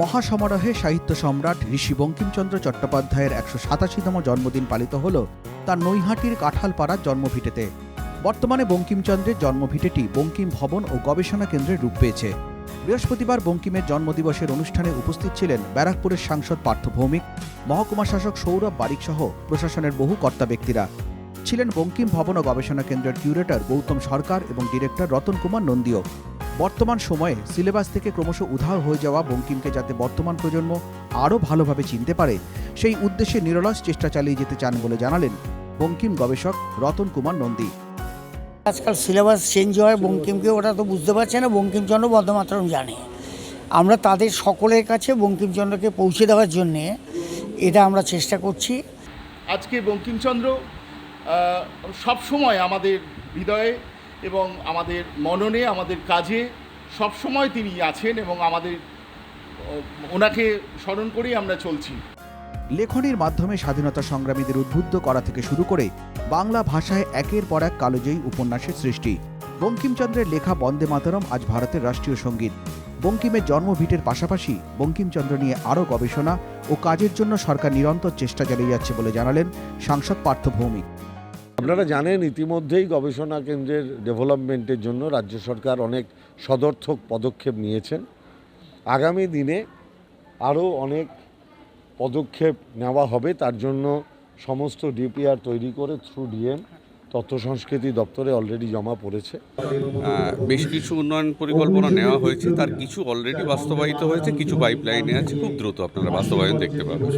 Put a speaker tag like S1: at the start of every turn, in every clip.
S1: মহাসমারোহে সাহিত্য সম্রাট ঋষি বঙ্কিমচন্দ্র চট্টোপাধ্যায়ের একশো সাতাশিতম জন্মদিন পালিত হল তার নৈহাটির কাঁঠালপাড়ার জন্মভিটেতে। বর্তমানে বঙ্কিমচন্দ্রের জন্মভিটেটি বঙ্কিম ভবন ও গবেষণা কেন্দ্রের রূপ পেয়েছে। বৃহস্পতিবার বঙ্কিমের জন্মদিবসের অনুষ্ঠানে উপস্থিত ছিলেন ব্যারাকপুরের সাংসদ পার্থ ভৌমিক, মহকুমা শাসক সৌরভ বারিক সহ প্রশাসনের বহু কর্তা ব্যক্তিরা। ছিলেন বঙ্কিম ভবন ও গবেষণা কেন্দ্রের কিউরেটর গৌতম সরকার এবং ডিরেক্টর রতন কুমার নন্দীয় বর্তমান সময়ে সিলেবাস থেকে ক্রমশ উধাও হয়ে যাওয়া বঙ্কিমকে যাতে বর্তমান প্রজন্ম আরও ভালোভাবে চিনতে পারে সেই উদ্দেশ্যে নিরলস চেষ্টা চালিয়ে যেতে চান বলে জানালেন বঙ্কিম গবেষক রতন কুমার নন্দী।
S2: আজকাল সিলেবাস চেঞ্জ হয় বঙ্কিমকে ওরা তো বুঝতে পারছে না বঙ্কিমচন্দ্র বন্দ্যোপাধ্যায় জানে। আমরা তাদের সকলের কাছে বঙ্কিমচন্দ্রকে পৌঁছে দেওয়ার জন্যে এটা আমরা চেষ্টা করছি।
S3: আজকে বঙ্কিমচন্দ্র সব সময় আমাদের হৃদয়ে এবং আমাদের মননে, আমাদের কাজে সব সময় তিনি আছেন এবং আমাদের ওনাকে স্মরণ করেই আমরা চলছি।
S1: লেখনির মাধ্যমে স্বাধীনতা সংগ্রামীদের উদ্বুদ্ধ করা থেকে শুরু করে বাংলা ভাষায় একের পর এক কালোজয়ী উপন্যাসের সৃষ্টি। বঙ্কিমচন্দ্রের লেখা বন্দে মাতরম আজ ভারতের রাষ্ট্রীয় সংগীত। বঙ্কিমের জন্মভিটের পাশাপাশি বঙ্কিমচন্দ্র নিয়ে আরও গবেষণা ও কাজের জন্য সরকার নিরন্তর চেষ্টা চালিয়ে যাচ্ছে বলে জানালেন সাংসদ পার্থ ভৌমিক
S4: আপনারা জানেন, ইতিমধ্যেই গবেষণা কেন্দ্রের ডেভেলপমেন্টের জন্য রাজ্য সরকার অনেক সদর্থক পদক্ষেপ নিয়েছেন। আগামী দিনে আরও অনেক পদক্ষেপ নেওয়া হবে, তার জন্য সমস্ত ডিপিআর তৈরি করে থ্রু ডিএম, তথ্য সংস্কৃতি দপ্তরে অলরেডি জমা পড়েছে।
S5: বেশ কিছু উন্নয়ন পরিকল্পনা নেওয়া হয়েছে, তার কিছু অলরেডি বাস্তবায়িত হয়েছে, কিছু পাইপলাইনে আছে, খুব দ্রুত আপনারা বাস্তবায়ন দেখতে পাবেন।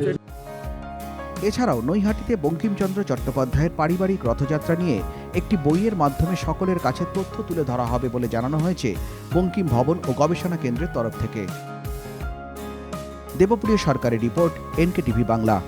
S1: এছাড়াও নৈহাটিতে বঙ্কিমচন্দ্র চট্টোপাধ্যায়ের পারিবারিক রথযাত্রা নিয়ে একটি বইয়ের মাধ্যমে সকলের কাছে তথ্য তুলে ধরা হবে বলে জানানো হয়েছে বঙ্কিম ভবন ও গবেষণা কেন্দ্রের তরফ থেকে। দেবপ্রিয় সরকারের রিপোর্ট এনকে টিভি বাংলা।